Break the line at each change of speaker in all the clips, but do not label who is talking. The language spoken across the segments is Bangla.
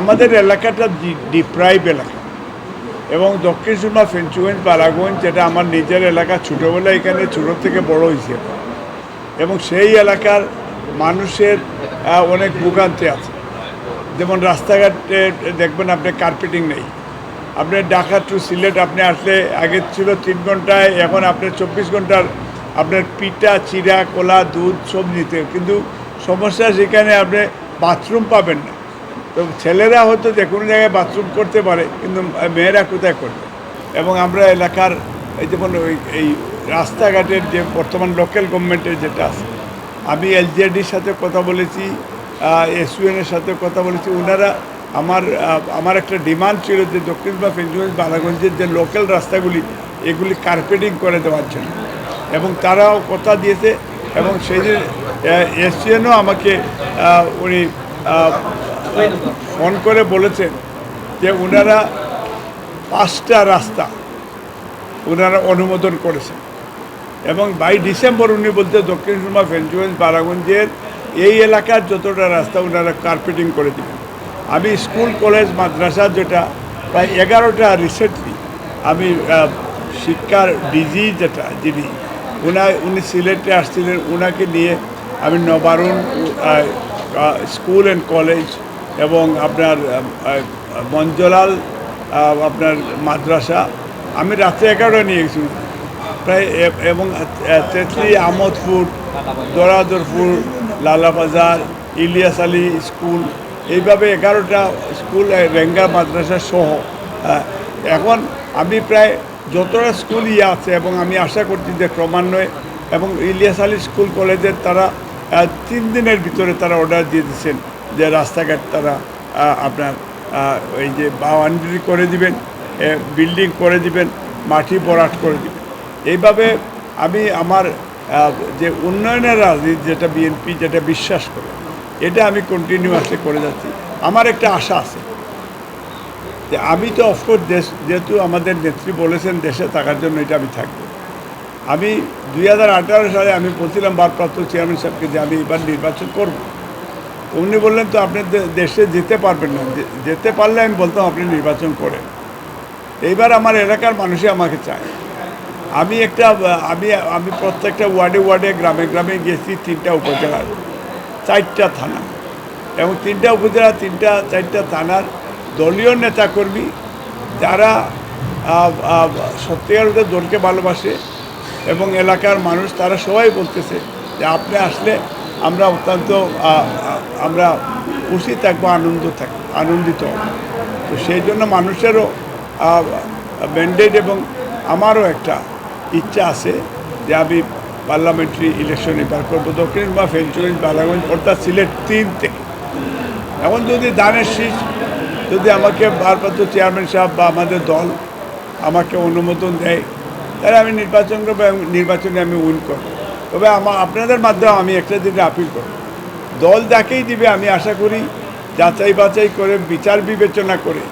আমাদের এলাকাটা ডিপ্রাইভ এলাকা। এবং দক্ষিণ সুরমা, ফেঞ্চুগঞ্জ, বালাগঞ্জ, যেটা আমার নিজের এলাকা ছোটোবেলায় এখানে ছোটো থেকে বড় হয়েছে। এবং সেই এলাকার মানুষের অনেক ভোগান্তি আছে। যেমন রাস্তাঘাটে দেখবেন আপনি কার্পেটিং নেই। আপনি ঢাকা টু সিলেট আপনি আসলে আগে ছিল তিন ঘন্টায়, এখন আপনার চব্বিশ ঘণ্টার আপনার পিঠা চিরা কলা, দুধ সব নিতে। কিন্তু সমস্যা সেখানে আপনি বাথরুম পাবেন না। তো ছেলেরা হয়তো যে কোনো জায়গায় বাথরুম করতে পারে, কিন্তু মেয়েরা কোথায় করবে? এবং আমরা এলাকার এই যেমন ওই, এই রাস্তাঘাটের যে বর্তমান লোকাল গভর্নমেন্টের যেটা আছে, আমি এলজিআরডির সাথে কথা বলেছি এসইউএনের সাথে কথা বলেছি ওনারা আমার আমার একটা ডিমান্ড ছিল যে দক্ষিণ বা ফেঞ্চুগঞ্জ বালাগঞ্জের যে লোকাল রাস্তাগুলি, এগুলি কার্পেটিং করে দেওয়ার জন্য। এবং তারাও কথা দিয়েছে, এবং সেই যে এসইউএনও আমাকে উনি ফোন করে বলেছেন যে ওনারা পাঁচটা রাস্তা ওনারা অনুমোদন করেছেন। এবং বাই ডিসেম্বর উনি বলতে দক্ষিণ সুরমা ফেঞ্চুগঞ্জ বারাগঞ্জের এই এলাকার যতটা রাস্তা ওনারা কার্পেটিং করে দেবেন। আমি স্কুল, কলেজ, মাদ্রাসা যেটা প্রায় এগারোটা রিসেন্টলি আমি শিক্ষার ডিজি যেটা যিনি উনা উনি সিলেটে আসছিলেন ওনাকে নিয়ে আমি নবারুণ স্কুল অ্যান্ড কলেজ এবং আপনার মঞ্জলাল আপনার মাদ্রাসা। আমি রাত্রে এগারোটা নিয়ে গেছি। প্রায় এবং তেতলি, আমোদপুর দরাদরপুর লালাবাজার, ইলিয়াস আলী স্কুল। এইভাবে এগারোটা স্কুল রেঙ্গা মাদ্রাসা সহ এখন আমি প্রায় যতটা স্কুল ইয়ে আছে এবং আমি আশা করছি যে ক্রমান্বয়ে এবং ইলিয়াস আলী স্কুল কলেজের তারা তিন দিনের ভিতরে তারা অর্ডার দিয়ে দিচ্ছেন। যে রাস্তাঘাট তারা আপনার ওই যে বাউন্ডারি করে দিবেন বিল্ডিং করে দিবেন, মাটি বরাট করে দিবেন। এইভাবে আমি আমার যে উন্নয়নের রাজনীতি, যেটা বিএনপি যেটা বিশ্বাস করে, এটা আমি কন্টিনিউয়াসলি করে যাচ্ছি। আমার একটা আশা আছে। যে আমি তো অফকোর্স দেশ, যেহেতু আমাদের নেত্রী বলেছেন দেশে থাকার জন্য এটা আমি থাকব। আমি দুই হাজার আঠারো সালে আমি বলছিলাম ভারপ্রাপ্ত চেয়ারম্যান সাহেবকে যে আমি এবার নির্বাচন করব। উনি বললেন তো আপনি দেশে যেতে পারবেন না। যেতে পারলে আমি বলতাম আপনি নির্বাচন করেন এইবার আমার এলাকার মানুষই আমাকে চায়। আমি একটা, আমি আমি প্রত্যেকটা ওয়ার্ডে ওয়ার্ডে, গ্রামে গ্রামে গেছি তিনটা উপজেলার, চারটা থানা। এবং তিনটা উপজেলা, তিনটা, চারটা থানার দলীয় নেতাকর্মী, যারা সত্যিকার দলকে ভালোবাসে এবং এলাকার মানুষ, তারা সবাই বলতেছে যে আপনি আসলে আমরা অত্যন্ত আমরা খুশি থাকব আনন্দ থাকব আনন্দিত তো সেই জন্য মানুষেরও ম্যান্ডেট এবং আমারও একটা ইচ্ছা আছে যে আমি পার্লামেন্টারি ইলেকশন এবার করব। দক্ষিণ বা ফেঞ্চুগঞ্জ বালাগঞ্জ অর্থাৎ সিলেট তিন থেকে। এখন যদি দানের শীষ, যদি আমাকে ভারপ্রাপ্ত চেয়ারম্যান সাহেব বা আমাদের দল আমাকে অনুমোদন দেয়, তাহলে আমি নির্বাচন করব এবং নির্বাচনে আমি উইন করব। তবে আমার আপনাদের মাধ্যমে আমি একটা দিকে আপিল করব। দল যাকেই দিবে, আমি আশা করি যাচাই বাছাই করে, বিচার বিবেচনা করে।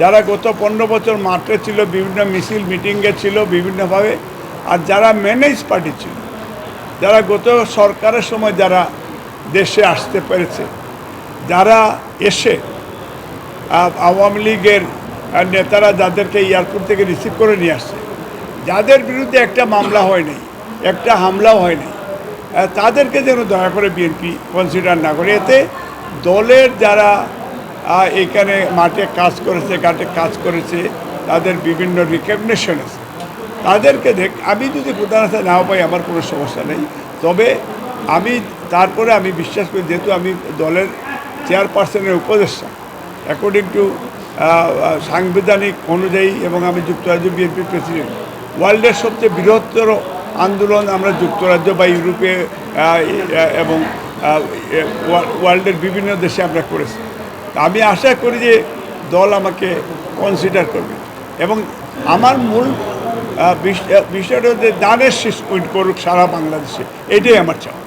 যারা গত পনেরো বছর মাঠে ছিল, বিভিন্ন মিছিল, মিটিংয়ে ছিল, বিভিন্নভাবে, আর যারা ম্যানেজ পার্টি ছিল, যারা গত সরকারের সময় যারা দেশে আসতে পেরেছে, যারা এসে আওয়ামী লীগের নেতারা যাদেরকে এয়ারপোর্ট থেকে রিসিভ করে নিয়ে আসছে, যাদের বিরুদ্ধে একটা মামলা হয়নি একটা হামলাও হয়নি তাদেরকে যেন দয়া করে বিএনপি কনসিডার না করে। এতে দলের যারা এখানে মাঠে কাজ করেছে, ঘাটে কাজ করেছে, তাদের বিভিন্ন রিকগনিশন আছে। তাদেরকে দেখ আমি যদি প্রধান নাও পাই, আমার কোনো সমস্যা নেই। তবে আমি তারপরে আমি বিশ্বাস করি, যেহেতু আমি দলের চেয়ারপারসনের উপদেষ্টা অ্যাকর্ডিং টু সাংবিধানিক অনুযায়ী এবং আমি যুক্তরাজ্য বিএনপির প্রেসিডেন্ট ওয়ার্ল্ডের সবচেয়ে বৃহত্তর আন্দোলন আমরা যুক্তরাজ্য বা ইউরোপে এবং ওয়ার্ল্ডের বিভিন্ন দেশে আমরা করেছি। আমি আশা করি যে দল আমাকে কনসিডার করবে। এবং আমার মূল বিষয়টা হচ্ছে দানের শেষ করুক সারা বাংলাদেশে। এটাই আমার চাওয়া।